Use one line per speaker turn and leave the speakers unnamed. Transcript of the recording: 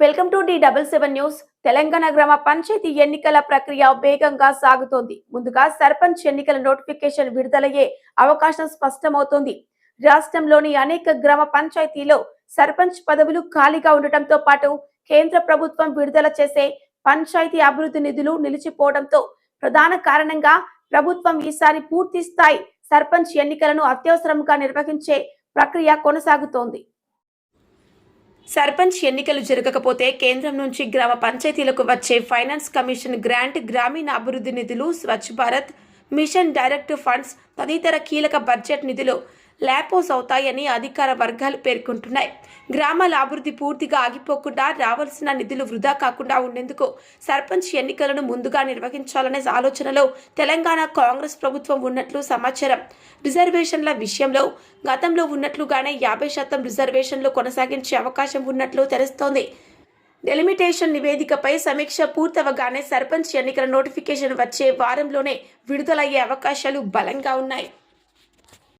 Welcome to the double seven news. Telangana గ్రామ పంచాయతీ ఎన్నికల ప్రక్రియ వేగంగా సాగుతోంది. ముందుగా సర్పంచ్ ఎన్నికల నోటిఫికేషన్ విడుదలయ్యే అవకాశం స్పష్టమవుతోంది. రాష్ట్రంలోని అనేక గ్రామ పంచాయతీలో సర్పంచ్ పదవులు ఖాళీగా ఉండటంతో పాటు కేంద్ర ప్రభుత్వం విడుదల చేసే పంచాయతీ అభివృద్ధి నిధులు నిలిచిపోవడంతో ప్రధాన కారణంగా ప్రభుత్వం ఈసారి పూర్తి స్థాయి సర్పంచ్ ఎన్నికలను అత్యవసరంగా నిర్వహించే ప్రక్రియ కొనసాగుతోంది. సర్పంచ్ ఎన్నికలు జరగకపోతే కేంద్రం నుంచి గ్రామ పంచాయతీలకు వచ్చే ఫైనాన్స్ కమిషన్ గ్రాంట్ గ్రామీణ అభివృద్ధి నిధులు Swachh Bharat mission direct funds తదితర కీలక బడ్జెట్ నిధులు ల్యాపోస్ అవుతాయని అధికార వర్గాలు పేర్కొంటున్నాయి. గ్రామాల అభివృద్ధి పూర్తిగా ఆగిపోకుండా రావాల్సిన నిధులు వృధా కాకుండా ఉండేందుకు సర్పంచ్ ఎన్నికలను ముందుగా నిర్వహించాలనే ఆలోచనలో తెలంగాణ కాంగ్రెస్ ప్రభుత్వం ఉన్నట్లు సమాచారం. రిజర్వేషన్ల విషయంలో గతంలో ఉన్నట్లుగానే యాభై శాతం రిజర్వేషన్లు కొనసాగించే అవకాశం ఉన్నట్లు తెలుస్తోంది. డెలిమిటేషన్ నివేదికపై సమీక్ష పూర్తవగానే సర్పంచ్ ఎన్నికల నోటిఫికేషన్ వచ్చే వారంలోనే విడుదలయ్యే అవకాశాలు బలంగా ఉన్నాయి.